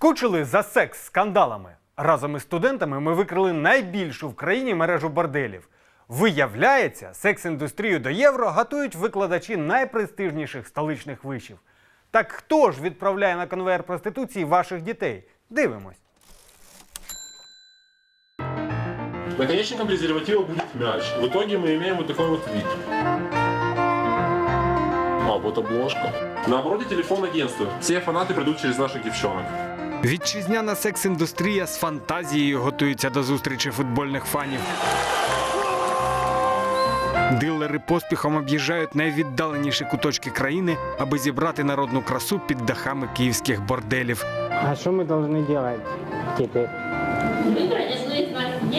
Скучили за секс скандалами. Разом із студентами ми викрили найбільшу в країні мережу борделів. Виявляється, секс-індустрію до євро готують викладачі найпрестижніших столичних вишів. Так хто ж відправляє на конвейер проституції ваших дітей? Дивимось. Наконечником презерватива будет мяч. В итоге мы имеем вот такой вот вид. А, вот обложка. На телефон агентства. Все фанаты придут через наших девчонок. Вітчизняна секс-індустрія з фантазією готується до зустрічі футбольних фанів. Дилери поспіхом об'їжджають найвіддаленіші куточки країни, аби зібрати народну красу під дахами київських борделів. А что мы должны делать теперь? Выбрать одну из 29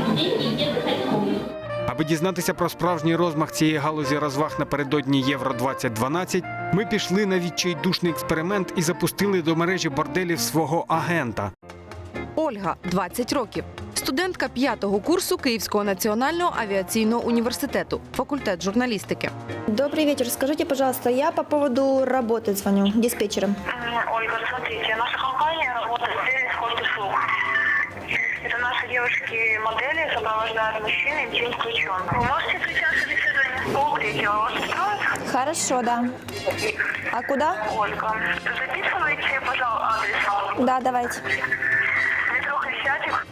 деньги и где отдыхать в комнате. Аби дізнатися про справжній розмах цієї галузі розваг напередодні Євро 2012, ми пішли на відчайдушний експеримент і запустили до мережі борделів свого агента. Ольга 20 років. Студентка п'ятого курсу Київського національного авіаційного університету, факультет журналістики. Добрый вечер. Скажите, пожалуйста, я по поводу работы звоню, диспетчером. М, Ольга, смотрите, наша компания работает в сфере спорт и слух. Это наши девушки-модели сопровождают мужчин, интим включен. Вы можете прийти Хорошо, да. А куда? Ольга, записывайте, пожалуйста, адрес. Да, давайте. Метро Хрещатик.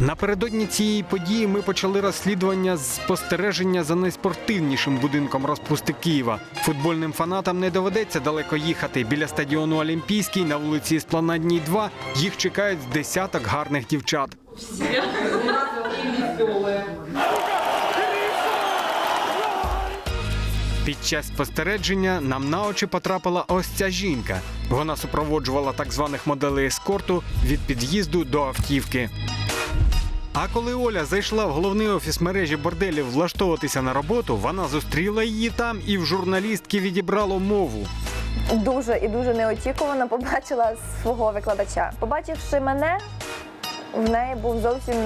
Напередодні цієї події ми почали розслідування з спостереження за найспортивнішим будинком розпусти Києва. Футбольним фанатам не доведеться далеко їхати. Біля стадіону Олімпійський на вулиці Спланадній 2 їх чекають з десяток гарних дівчат. Під час спостереження нам на очі потрапила ось ця жінка. Вона супроводжувала так званих моделей ескорту від під'їзду до автівки. А коли Оля зайшла в головний офіс мережі борделів влаштовуватися на роботу, вона зустріла її там і в журналістки відібрало мову. Дуже і дуже неочікувано побачила свого викладача. Побачивши мене, в неї був зовсім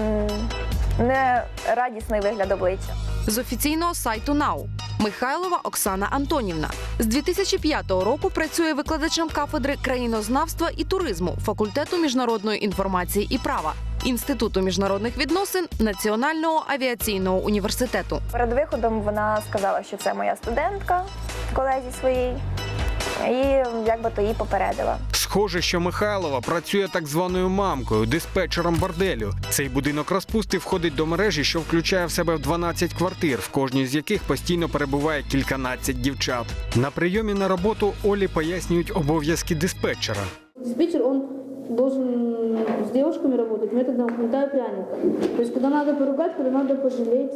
не радісний вигляд обличчя. З офіційного сайту НАУ Михайлова Оксана Антонівна з 2005 року працює викладачем кафедри країнознавства і туризму факультету міжнародної інформації і права Інституту міжнародних відносин Національного авіаційного університету. Перед виходом вона сказала, що це моя студентка, колезі своїй, і якби то її попередила. Схоже, що Михайлова працює так званою мамкою, диспетчером борделю. Цей будинок розпусти входить до мережі, що включає в себе в 12 квартир, в кожній з яких постійно перебуває кільканадцять дівчат. На прийомі на роботу Олі пояснюють обов'язки диспетчера. Диспетчер, он должен с девушками работать методом кнута и пряника. То есть, когда надо поругать, когда надо пожалеть,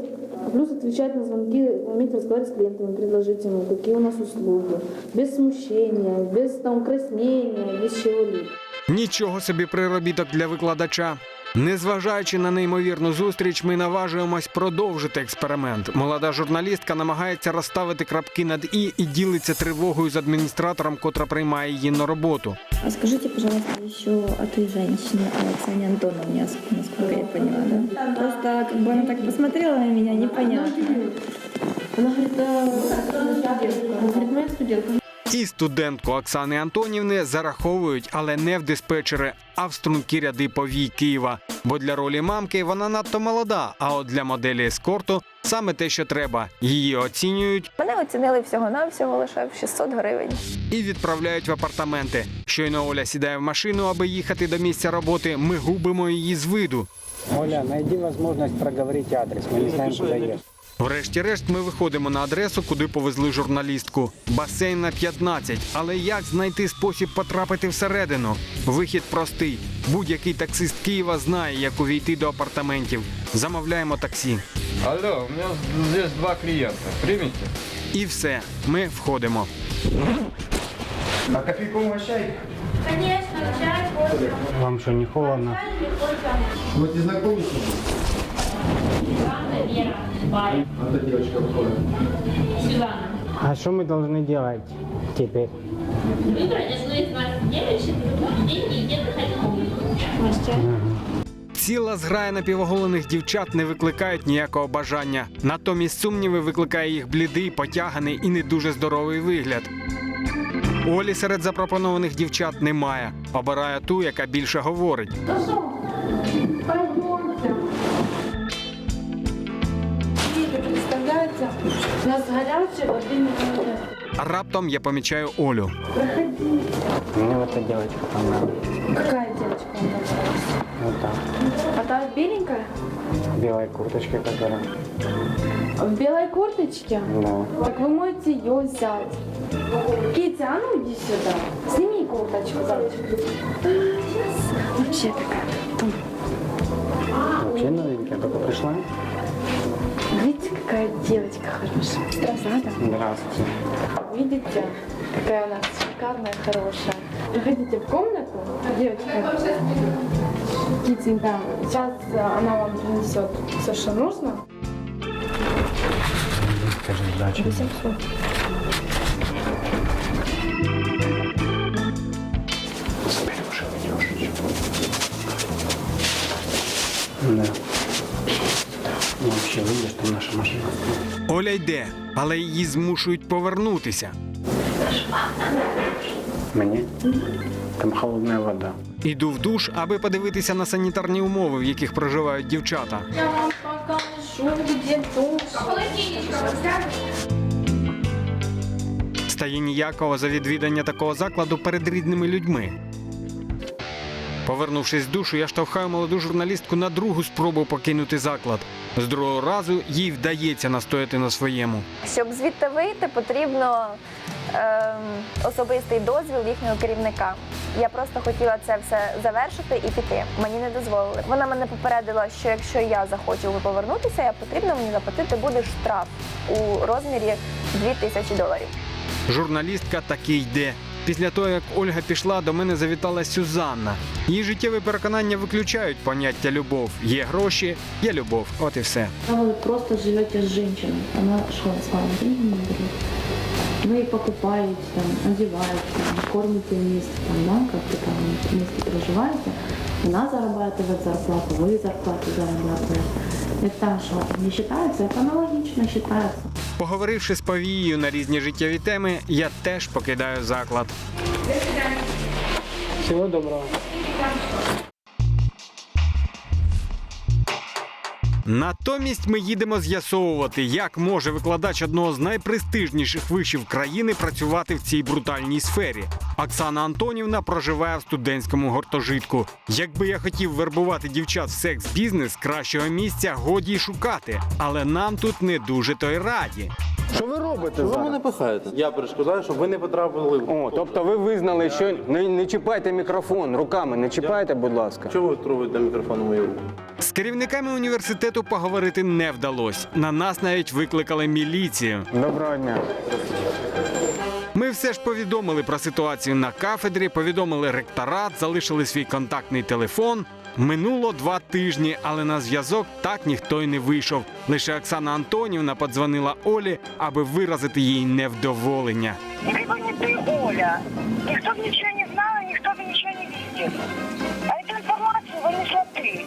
плюс отвечать на звонки, уметь разговаривать с клиентами, предложить ему, какие у нас услуги, без смущения, без там краснения, без чего-либо. Нічого собі приробіток для викладача. Незважаючи на неймовірну зустріч, ми наважуємось продовжити експеримент. Молода журналістка намагається розставити крапки над і і ділиться тривогою з адміністратором, котра приймає її на роботу. А скажите, пожалуйста, еще о той женщине, о Оксане Антоновне, ск- насколько я поняла, да? Просто как бы она так посмотрела на меня, непонятно. Она говорит, да, студентка. Она говорит, моя студентка. І студентку Оксани Антонівни зараховують, але не в диспетчери, а в стрункі ряди повій Києва. Бо для ролі мамки вона надто молода. А от для моделі ескорту саме те, що треба. Її оцінюють Мене оцінили всього-навсього лише в 600 гривень. і відправляють в апартаменти. Щойно Оля сідає в машину, аби їхати до місця роботи. Ми губимо її з виду. Оля, найди возможность проговорить адрес. Мы не знаем, куда ехать. Врешті-решт, ми виходимо на адресу, куди повезли журналістку. Басейн на 15. Але як знайти спосіб потрапити всередину? Вихід простий. Будь-який таксист Києва знає, як увійти до апартаментів. Замовляємо таксі. Алло, у меня здесь два клиента. Примите? І все, ми входимо. А кофейку угощай? Конечно, чай, кофе. Вам что, не холодно? Вот не? Сюзанна, Вера, Варя, А эта девочка входит. Сюзанна. А что мы должны делать теперь? Выбрать одну из 29 деньги и где отдыхать в комнате. Ціла зграя напівоголених дівчат не викликають ніякого бажання. Натомість сумніви викликає їх блідий, потяганий і не дуже здоровий вигляд. Олі серед запропонованих дівчат немає. Обирає ту, яка більше говорить. Пойдемте. Представляете? У нас горячая воды не будет. Раптом я помічаю Олю. Проходи. Мне вот эта девочка понравилась. Какая девочка вам понравилась? Вот так. А та беленькая? В белой курточке, которая. В белой курточке? Да. Так вы можете ее взять. Китя, а ну иди сюда. Сними курточку, зайчик. Вообще такая. Вообще новенькая, только пришла. Какая девочка хорошая. Здравствуйте. Здравствуйте. Видите, какая у нас шикарная, хорошая. Заходите в комнату, девочка. Китенька, сейчас э, она вам принесет все, что нужно. Скажи, сдача. 800. Вообще, видишь, там наша машина. Оля йде, але її змушують повернутися. Мне? Там холодная вода. Іду в душ, аби подивитися на санітарні умови, в яких проживають дівчата. Я вам покажу, где душ. Стає ніякого за відвідання такого закладу перед рідними людьми. Повернувшись з душу, я штовхаю молоду журналістку на другу спробу покинути заклад. З другого разу їй вдається настояти на своєму. Щоб звідти вийти, потрібно ем, особистий дозвіл їхнього керівника. Я просто хотіла це все завершити і піти. Мені не дозволили. Вона мене попередила, що якщо я захочу повернутися, я потрібно мені заплатити буде штраф у розмірі 2000 доларів. Журналістка таки йде. Після того, як Ольга пішла, до мене завітала Сюзанна. Її життєві переконання виключають поняття любов. Є гроші, є любов. От і все. Когда вы просто живете с женщиной, она что, с вами деньги не берет? Вы и покупаете, там, одеваете, там, кормите вместе, там, да, как-то там вместе проживаете. Она зарабатывает зарплату, вы зарплату зарабатываете. Это что, не считается? Это аналогично считается. Поговоривши з повією на різні життєві теми, я теж покидаю заклад. Всього доброго. Натомість ми їдемо з'ясовувати, як може викладач одного з найпрестижніших вишів країни працювати в цій брутальній сфері. Оксана Антонівна проживає в студентському гуртожитку. Якби я хотів вербувати дівчат в секс-бізнес, кращого місця годі й шукати. Але нам тут не дуже то й раді. Що ви робите Ви зараз? мене пихаєте. Я перешкоджаю, щоб ви не потрапили в. О, тобто ви визнали, що не, не чіпайте мікрофон руками, не чіпайте, будь ласка. Чого ви трогаєте мікрофон у мою руку? З керівниками університету поговорити не вдалося. На нас навіть викликали міліцію. Доброго дня. Ми все ж повідомили про ситуацію на кафедрі, повідомили ректорат, залишили свій контактний телефон. Минуло два тижні, але на зв'язок так ніхто й не вийшов. Лише Оксана Антонівна подзвонила Олі, аби виразити їй невдоволення. Ти Оля. Ніхто б нічого не знала, ніхто б нічого не бачив. А цю інформацію винесла ти.